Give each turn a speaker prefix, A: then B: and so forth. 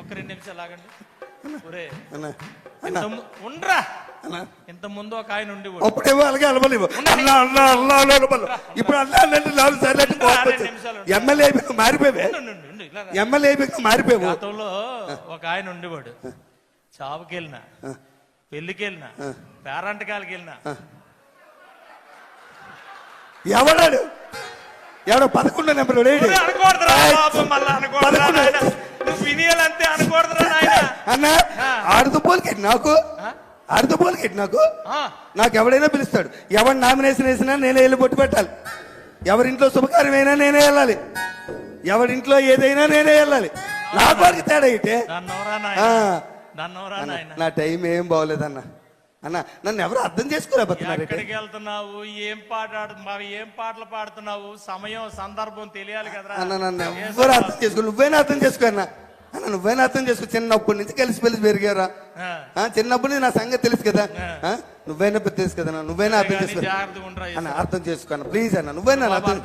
A: ఒక్క రెండు నిమిషాలు ఆగండి. ఒరే ఉండ్రా? ఇంత ముందు ఒక ఆయన ఉండి
B: అప్పుడేమో అలాగే అలవలేవు అన్న అన్న అన్న అలవలు ఇప్పుడు అన్న అన్న నాలుగు సార్లు. ఎమ్మెల్యే మారిపోయావే. ఎమ్మెల్యే మారిపోయావు.
A: గతంలో ఒక ఆయన ఉండేవాడు. చావుకి వెళ్ళినా పెళ్ళికి వెళ్ళినా పేరంటకాలకి వెళ్ళినా.
B: ఎవడాడు? ఎవడో పదకొండో నెంబర్ లేడు. అన్న ఆడుతూ పోలికెట్టి నాకు.
A: ఆ?
B: ఆడుతూ పోలికెట్టి నాకు. నాకు ఎవడైనా పిలుస్తాడు. ఎవరు నామినేషన్ వేసినా నేనే వెళ్ళి బొట్టు పెట్టాలి. ఎవరింట్లో శుభకార్యమైనా నేనే వెళ్ళాలి. ఎవరింట్లో ఏదైనా నేనే వెళ్ళాలి. నాకు వారికి తేడా అయితే నా టైం ఏం బాగోలేదన్న అన్న. నన్ను ఎవరు అర్థం చేసుకోలేకపోతున్నారు
A: ఎక్కడికి వెళ్తున్నావు? ఏం పాట ఏం పాటలు పాడుతున్నావు? సమయం సందర్భం తెలియాలి కదరా.
B: అన్న నన్ను
A: ఏ
B: ఎవ్వరు అర్థం చేసుకో నువ్వేనా అర్థం చేసుకో అన్న. అన్న నువ్వేనా అర్థం చేసుకో. చిన్నప్పటి నుంచి కలిసి పెలిసి పెరిగారా? చిన్నప్పటి నుంచి నా సంగతి తెలుసు కదా? ఆ, నువ్వేనా తెలుసు కదా నువ్వేనా అర్థం చేసుకో. అన్న అర్థం చేసుకో అన్న ప్లీజ్ అన్న నువ్వేనా
A: అర్థం